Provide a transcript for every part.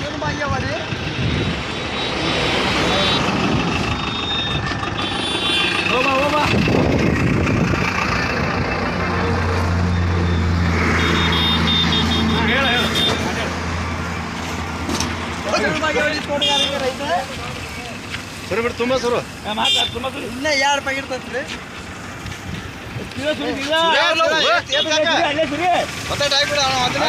ಏನು ಭಾಗ್ಯವಾಡಿ ಹೋಗ ಹೋಗ Oba, oba! ಸರಿ ಬಿಟ್ಟು ತುಂಬ ಸರು ಮಾತಾಡ್ ತುಂಬ ಇನ್ನೇ ಎರಡು ತರ್ತೀರಿ ಮತ್ತೆ ಡಾಕ್ಬಿಡ ಅದನ್ನ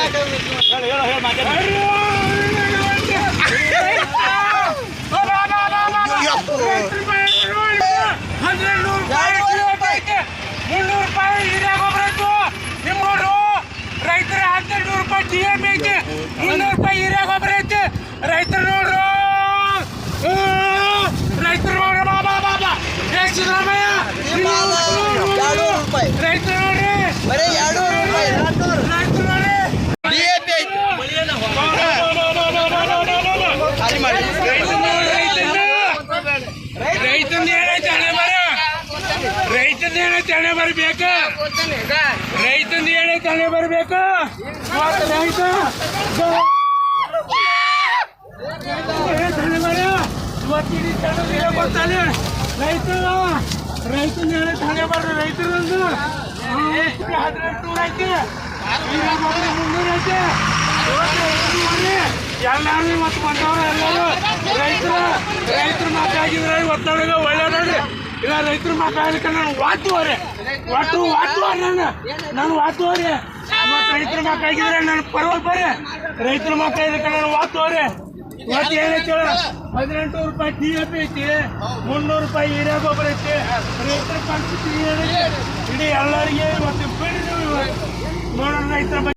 ಮುನ್ನೂರು ರೂಪಾಯಿ ಹಿರಿಯ ಗೊಬ್ಬರ ಇತ್ತು ನಿಮ್ಮೂರು ರೈತರ ಹನ್ನೆರಡು ರೂಪಾಯಿ ಡಿ ಎಂ ಐತಿ. ಮುನ್ನೂರು ರೂಪಾಯಿ ಹಿರಿಯ ಗೊಬ್ಬರ ಐತಿ. ರೈತರು ನೋಡ್ರು. ರೈತರು ನೋಡ್ರ. ಬಾಬಾ ಬಾ ಬಾ ಏ, ಸಿದ್ದರಾಮಯ್ಯ ಎರಡು ರೂಪಾಯಿ ರೈತರು ನೋಡ್ರಿ ಬರೀ ಎರಡು ರೂಪಾಯಿ ಎರಡು ರೈತರು ನೋಡ್ರಿ ಡಿ ಎ ಪಿ ಐತಿ ಖಾಲಿ ಮಾಡಿ ರೈತಂದ ಏನೈತೆ ಹಣೆ ಬರ ರೈತಂದ ಏನೈತೆ ಹಣೆ ಬರ್ಬೇಕ? ರೈತಂದ ಏನೈತೆ ಹಣೆ ಬರ್ಬೇಕ? ಇವತ್ತು ರೈತ ಹಣೆ ಬರ ಇವತ್ತು ಇಡೀ ರೈತ ರೈತಂದ ಏನೈತೆ ಹಣೆ ಬರ್ರಿ ರೈತರಂದು ಹದಿನೆಂಟು ನೂರ ಐತೆ ಮುನ್ನೂರ ಎಲ್ಲಾರು ರೈತರ ಒಳ್ಳೆ ಮಕ್ಕಳಾಗಿದ್ರೆ ಇವತ್ತೊಳಗೆ ಒಳ್ಳೆಯದ್ರಿ ಇಲ್ಲ, ರೈತರ ಮಕ್ಕಳಾಗಲಿಕ್ಕೆ ನಾನು ವಾತುವರೆ. ಒಟ್ಟು ವಾತುವರೆ ನಾನು. ನಾನು ವಾತುವರೆ. ಮತ್ತು ರೈತರ ಮಕ್ಕಳಾಗಿದ್ರೆ ನಾನು ಪರವಾಗಿ ಬರ್ರಿ ರೈತರ ಮಕ್ಕಳಿದ್ದಕ್ಕೆ ನಾನು ವಾತುವರೆ. ಇವತ್ತು ಏನೈತಿ? ಹದಿನೆಂಟು ರೂಪಾಯಿ ಟಿ ಎಫ್ ಐತಿ. ಮುನ್ನೂರು ರೂಪಾಯಿ ಹಿರಿಯ ಗೊಬ್ಬರ ಐತಿ. ರೈತರ ಪರಿಸ್ಥಿತಿ ಏನೈತೆ ಇಡೀ ಎಲ್ಲರಿಗೆ ಇವತ್ತು ಬಿಡಿ ನೋಡೋಣ ರೈತರ